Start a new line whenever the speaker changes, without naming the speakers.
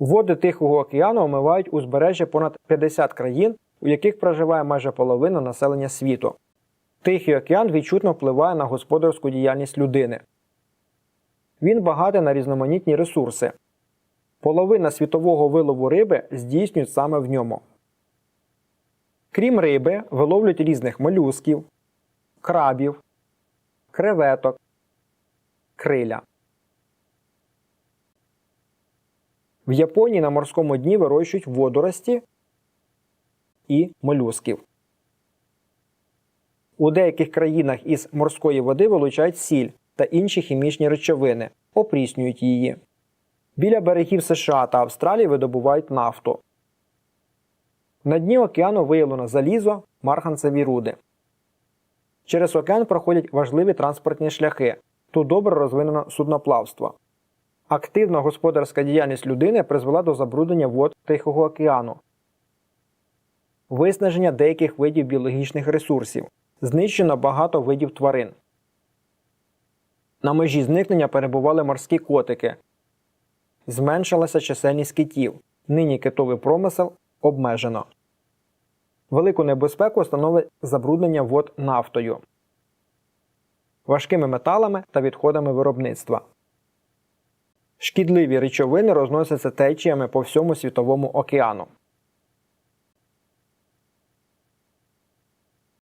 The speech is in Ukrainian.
Води Тихого океану омивають узбережжя понад 50 країн, у яких проживає майже половина населення світу. Тихий океан відчутно впливає на господарську діяльність людини. Він багатий на різноманітні ресурси. Половина світового вилову риби здійснюють саме в ньому. Крім риби, виловлюють різних молюсків, крабів, креветок, криля. В Японії на морському дні вирощують водорості і молюсків. У деяких країнах із морської води вилучають сіль та інші хімічні речовини, опріснюють її. Біля берегів США та Австралії видобувають нафту. На дні океану виявлено залізо, марганцеві руди. Через океан проходять важливі транспортні шляхи. Тут добре розвинено судноплавство. Активна господарська діяльність людини призвела до забруднення вод Тихого океану, виснаження деяких видів біологічних ресурсів, знищено багато видів тварин. На межі зникнення перебували морські котики, зменшилася чисельність китів. Нині китовий промисел обмежено. Велику небезпеку становить забруднення вод нафтою, важкими металами та відходами виробництва. Шкідливі речовини розносяться течіями по всьому світовому океану.